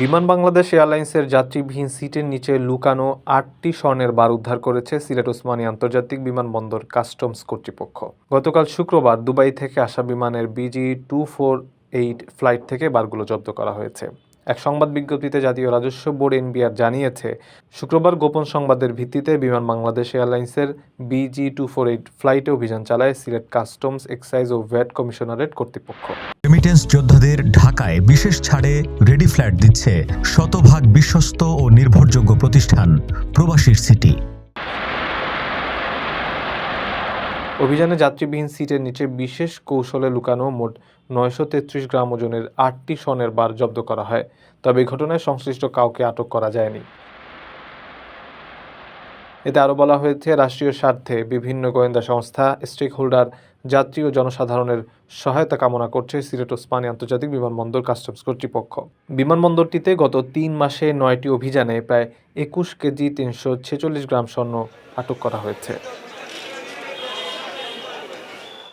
বিমান বাংলাদেশ এয়ারলাইন্সের যাত্রীবিহীন সিটের নিচে লুকানো আটটি স্বর্ণের বার উদ্ধার করেছে সিলেট ওসমানী আন্তর্জাতিক বিমানবন্দর কাস্টমস কর্তৃপক্ষ। গতকাল শুক্রবার দুবাই থেকে আসা বিমানের BG two four eight flight থেকে বারগুলো জব্দ করা হয়েছে। এক সংবাদ বিজ্ঞপ্তিতে জাতীয় রাজস্ব বোর্ড এনবিআর জানিয়েছে, শুক্রবার গোপন সংবাদের ভিত্তিতে বিমান বাংলাদেশ এয়ারলাইন্সের বিজি টু ফোর এইট ফ্লাইটে অভিযান চালায় সিলেট কাস্টমস এক্সাইজ ও ভ্যাট কমিশনারেট কর্তৃপক্ষ। রেমিটেন্স যোদ্ধাদের ঢাকায় বিশেষ ছাড়ে রেডি ফ্ল্যাট দিচ্ছে শতভাগ বিশ্বস্ত ও নির্ভরযোগ্য প্রতিষ্ঠান, প্রবাসীর সিটি অভিযানে যাত্রীবিহীন সিটের নিচে বিশেষ কৌশলে লুকানো মোট নয়শো তেত্রিশ গ্রাম ওজনের আটটি স্বর্ণের বার জব্দ করা হয়, তবে ঘটনায় সংশ্লিষ্ট কাউকে আটক করা যায়নি। এতে আরও বলা হয়েছে, রাষ্ট্রীয় স্বার্থে বিভিন্ন গোয়েন্দা সংস্থা স্টেক হোল্ডার যাত্রী ও জনসাধারণের সহায়তা কামনা করছে সিলেট ওসমানী আন্তর্জাতিক বিমানবন্দর কাস্টমস কর্তৃপক্ষ। বিমানবন্দরটিতে গত তিন মাসে নয়টি অভিযানে প্রায় একুশ কেজি তিনশো ছেচল্লিশ গ্রাম স্বর্ণ আটক করা হয়েছে।